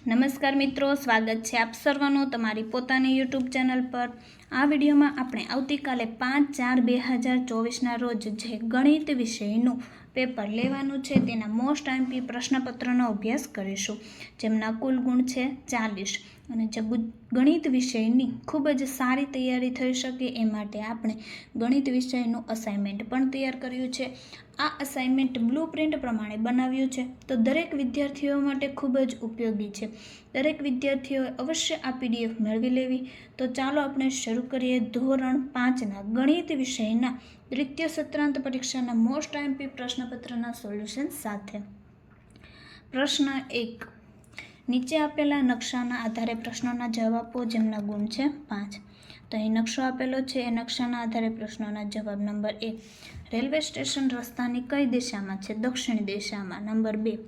નમસ્કાર મિત્રો, સ્વાગત છે આપ સર્વનું તમારી પોતાની યુટ્યુબ ચેનલ પર. આ વિડીયોમાં આપણે આવતીકાલે પાંચ ચાર બે હજાર ચોવીસના રોજ જે ગણિત વિષયનું પેપર લેવાનું છે તેના મોસ્ટ આઈમ્પી પ્રશ્નપત્રનો અભ્યાસ કરીશું, જેમના કુલ ગુણ છે ચાલીસ. અને ગણિત વિષયની ખૂબ જ સારી તૈયારી થઈ શકે એ માટે આપણે ગણિત વિષયનું અસાઇનમેન્ટ પણ તૈયાર કર્યું છે. આ અસાઇનમેન્ટ બ્લુ પ્રિન્ટ પ્રમાણે બનાવ્યું છે. તો દરેક વિદ્યાર્થીઓ માટે ખૂબ જ ઉપયોગી છે. દરેક વિદ્યાર્થીઓએ અવશ્ય આ પીડીએફ મેળવી લેવી. તો ચાલો આપણે શરૂ કરીએ ધોરણ પાંચના ગણિત વિષયના દ્વિતીય સત્રાંત પરીક્ષાના મોસ્ટ આઈમ્પી પ્રશ્નપત્રના સોલ્યુશન સાથે. પ્રશ્ન એક. નીચે આપેલા નકશાના આધારે પ્રશ્નોના જવાબો જેમના ગુણ છે પાંચ. તો અહીં નકશો આપેલો છે, એ નકશાના આધારે પ્રશ્નોના જવાબ નંબર એક. રેલવે સ્ટેશન રસ્તાની કઈ દિશામાં છે? દક્ષિણ દિશામાં. નંબર બે.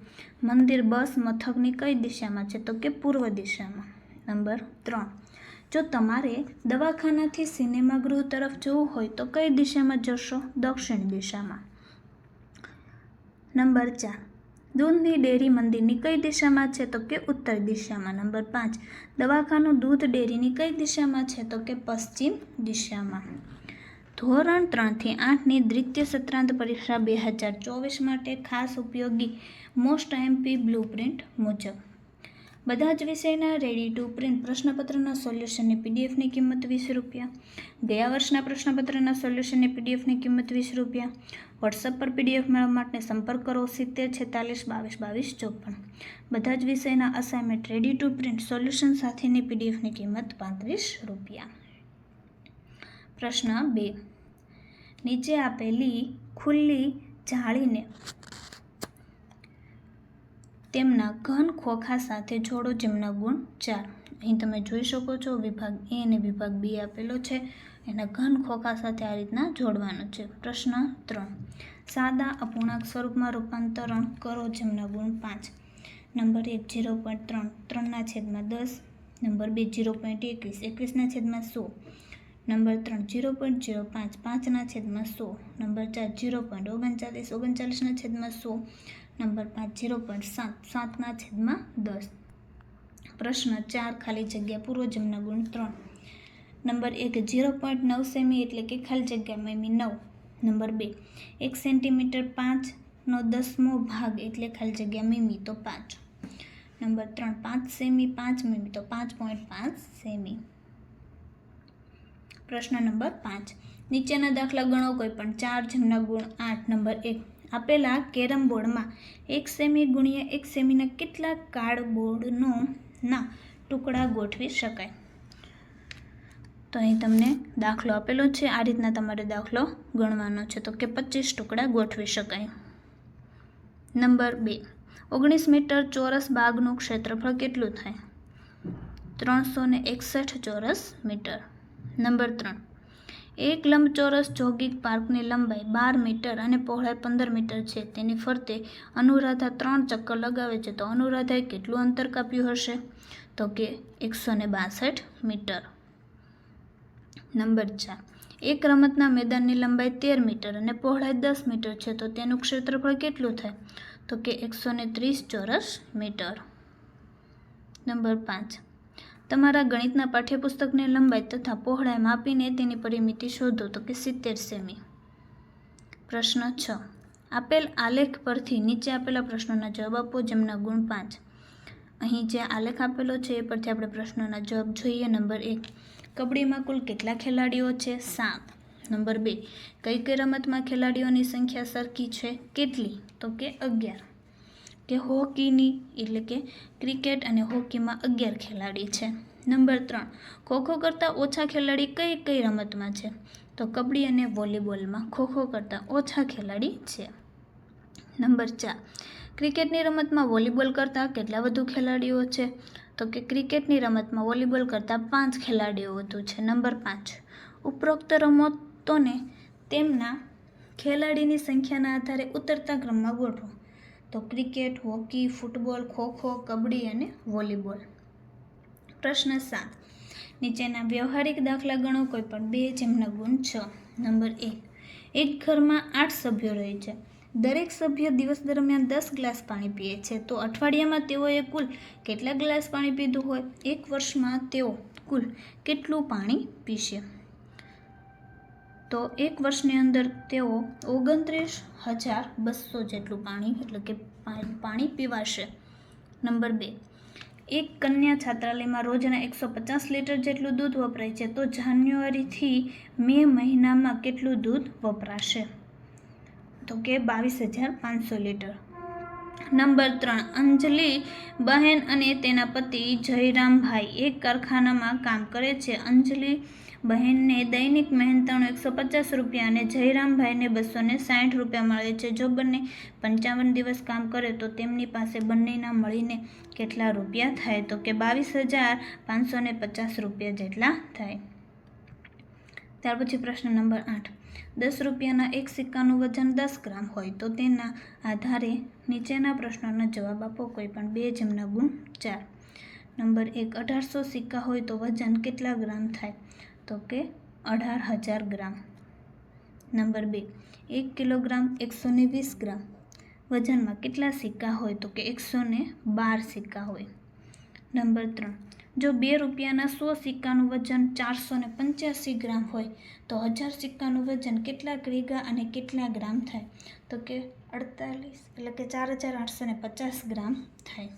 મંદિર, બસ, મથકની કઈ દિશામાં છે? તો કે પૂર્વ દિશામાં. નંબર ત્રણ. જો તમારે દવાખાનાથી સિનેમાગૃહ તરફ જવું હોય તો કઈ દિશામાં જશો? દક્ષિણ દિશામાં. નંબર ચાર. દૂધની ડેરી મંદિરની કઈ દિશામાં છે તો કે ઉત્તર દિશામાં? નંબર પાંચ. દવાખાનું દૂધ ડેરીની કઈ દિશામાં છે તો કે પશ્ચિમ દિશામાં? ધોરણ ત્રણથી આઠની દ્વિતીય સત્રાંત પરીક્ષા બે હજાર ચોવીસ માટે ખાસ ઉપયોગી મોસ્ટ એમપી બ્લુ પ્રિન્ટ મુજબ. બધા જ વિષયના રેડી ટુ પ્રિન્ટ પ્રશ્નપત્રના સોલ્યુશનની પીડીએફની કિંમત વીસ રૂપિયા. ગયા વર્ષના પ્રશ્નપત્રના સોલ્યુશનની પીડીએફની કિંમત વીસ રૂપિયા. વોટ્સઅપ પર પીડીએફ મેળવવા માટે સંપર્ક કરો સિત્તેર છેતાલીસ બાવીસ બાવીસ ચોપન. બધા જ વિષયના assignment ready to print solution સાથેની પીડીએફની કિંમત પાંત્રીસ રૂપિયા. પ્રશ્ન બે. નીચે આપેલી ખુલ્લી જાળીને તેમના ઘન ખોખા સાથે જોડો જેમના ગુણ ચાર. અહીં તમે જોઈ શકો છો, વિભાગ એ અને વિભાગ બી આપેલો છે. એના ઘન ખોખા સાથે આ રીતના જોડવાનો છે. પ્રશ્ન ત્રણ. સાદા અપૂર્ણાંક સ્વરૂપમાં રૂપાંતરણ કરો જેમના ગુણ પાંચ. નંબર એક જીરો પોઈન્ટ ત્રણ. ત્રણના છેદમાં દસ. નંબર બે જીરો પોઈન્ટ એકવીસ. એકવીસના છેદમાં સો. નંબર ત્રણ જીરો પોઈન્ટ જીરો પાંચ. પાંચના છેદમાં સો. નંબર ચાર જીરો પોઈન્ટ ઓગણચાલીસ. ઓગણચાલીસના છેદમાં સો. નંબર પાંચ જીરો પોઈન્ટ સાત, સાતના છેદમાં દસ. પ્રશ્ન ચાર, ખાલી જગ્યા પૂર્વજમના ગુણ ત્રણ. નંબર એક જીરો પોઈન્ટ નવ સેમી એટલે કે ખાલી જગ્યા મેમી નવ. નંબર બે, એક સેન્ટીમીટર પાંચનો દસમો ભાગ એટલે ખાલી જગ્યા મીમી, તો પાંચ. નંબર ત્રણ, પાંચ સેમી પાંચ મીમી, તો પાંચ પોઈન્ટ પાંચ સેમી. પ્રશ્ન નંબર પાંચ, નીચેના દાખલા ગણો કોઈ પણ ચાર જેમના ગુણ આઠ. નંબર એક આપેલા કેરમ બોર્ડમાં એક સેમી ગુણ્યા એક સેમીના કેટલા કાર્ડબોર્ડનો ના ટુકડા ગોઠવી શકાય. તો અહીં તમને દાખલો આપેલો છે. આ રીતના તમારે દાખલો ગણવાનો છે. તો કે પચીસ ટુકડા ગોઠવી શકાય. નંબર બે. ઓગણીસ મીટર ચોરસ બાગનું ક્ષેત્રફળ કેટલું થાય? ત્રણસો એકસઠ ચોરસ મીટર. નંબર ત્રણ. એક લંબચોરસ જોગિંગ પાર્કની લંબાઈ બાર મીટર અને પહોળાઈ પંદર મીટર છે. તેની ફરતે અનુરાધા ત્રણ ચક્કર લગાવે છે. તો અનુરાધાએ કેટલું અંતર કાપ્યું હશે? તો કે એકસો ને બાસઠ મીટર. નંબર ચાર. એક રમતના મેદાનની લંબાઈ તેર મીટર અને પહોળાઈ દસ મીટર છે. તો તેનું ક્ષેત્રફળ કેટલું થાય? તો કે એકસો ત્રીસ ચોરસ મીટર. નંબર પાંચ. તમારા ગણિતના પાઠ્યપુસ્તકની લંબાઈ તથા પહોળાઈ માપીને તેની પરિમિતિ શોધો તો કે સિત્તેર સેમી. પ્રશ્ન છ. આપેલ આલેખ પરથી નીચે આપેલા પ્રશ્નોના જવાબ આપો, જેમના ગુણ પાંચ. અહીં જે આલેખ આપેલો છે એ પરથી આપણે પ્રશ્નોના જવાબ જોઈએ. નંબર એક. કબડ્ડીમાં કુલ કેટલા ખેલાડીઓ છે? સાત. નંબર બે. કઈ કઈ રમતમાં ખેલાડીઓની સંખ્યા સરખી છે? કેટલી? તો કે અગિયાર. કે હોકીની, એટલે કે ક્રિકેટ અને હોકીમાં અગિયાર ખેલાડી છે. નંબર ત્રણ, ખોખો કરતાં ઓછા ખેલાડી કઈ કઈ રમતમાં છે? તો કબડ્ડી અને વોલીબોલમાં ખોખો કરતાં ઓછા ખેલાડી છે. નંબર ચાર, ક્રિકેટની રમતમાં વોલીબોલ કરતાં કેટલા વધુ ખેલાડીઓ છે? તો કે ક્રિકેટની રમતમાં વોલીબોલ કરતાં પાંચ ખેલાડીઓ વધુ છે. નંબર પાંચ, ઉપરોક્ત રમતોને તેમના ખેલાડીની સંખ્યાના આધારે ઉતરતા ક્રમમાં ગોઠવો. તો cricket, hockey, football, kho kho, kabaddi અને વોલીબોલ. પ્રશ્ન સાત. નીચેના વ્યવહારિક દાખલા ગણો કોઈ પણ બે જેમના ગુણ છ. નંબર એક. એક ઘરમાં આઠ સભ્યો રહે છે. દરેક સભ્ય દિવસ દરમિયાન દસ ગ્લાસ પાણી પીએ છે. તો અઠવાડિયામાં તેઓએ કુલ કેટલા ગ્લાસ પાણી પીધું હોય? એક વર્ષમાં તેઓ કુલ કેટલું પાણી પીશે? તો એક વર્ષની અંદર તેઓ ઓગણત્રીસ હજાર બસો જેટલું પાણી, એટલે કે પાણી પીવાશે. નંબર બે. એક કન્યા છાત્રાલયમાં રોજના એકસો પચાસ લીટર જેટલું દૂધ વપરાય છે, તો જાન્યુઆરીથી મે મહિનામાં કેટલું દૂધ વપરાશે? તો કે બાવીસ હજાર પાંચસો લીટર. નંબર ત્રણ, અંજલિ બહેન અને તેના પતિ જયરામભાઈ એક કારખાનામાં કામ કરે છે. અંજલિ બહેનને દૈનિક મહેનતાણું એકસો પચાસ રૂપિયા અને જયરામભાઈને બસો ને સાઠ રૂપિયા મળે છે. જો બંને પંચાવન દિવસ કામ કરે તો તેમની પાસે બંનેના મળીને કેટલા રૂપિયા થાય? તો કે બાવીસ હજાર પાંચસો પચાસ રૂપિયા જેટલા થાય. ત્યાર પછી પ્રશ્ન નંબર આઠ. દસ રૂપિયાના એક સિક્કાનું વજન દસ ગ્રામ હોય તો તેના આધારે નીચેના પ્રશ્નોના જવાબ આપો કોઈ પણ બે જેમના ગુણ ચાર. નંબર એક, અઢારસો સિક્કા હોય તો વજન કેટલા ગ્રામ થાય? તો કે અઢાર હજાર ગ્રામ. નંબર બે, એક કિલોગ્રામ એકસો ને વીસ ગ્રામ. વજનમાં કેટલા સિક્કા હોય તો કે એકસો બાર સિક્કા હોય? નંબર ત્રણ જો બે રૂપિયાના સો સિક્કાનું વજન ચારસો ને પંચ્યાસી ગ્રામ હોય, તો હજાર સિક્કાનું વજન કેટલા ગ્રીગા અને કેટલા ગ્રામ થાય? તો કે અડતાલીસ, એટલે કે ચાર હજાર આઠસો ને પચાસ ગ્રામ થાય.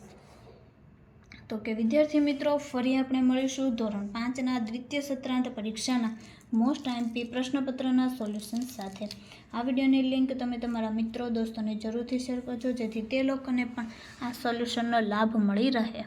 તો કે વિદ્યાર્થી મિત્રો, ફરી આપણે મળીશું ધોરણ પાંચના દ્વિતીય સત્રાંત પરીક્ષાના મોસ્ટ આઈએમપી પ્રશ્નપત્રના સોલ્યુશન સાથે. આ વિડીયોની લિંક તમે તમારા મિત્રો, દોસ્તોને જરૂરથી શેર કરજો, જેથી તે લોકોને પણ આ સોલ્યુશનનો લાભ મળી રહે.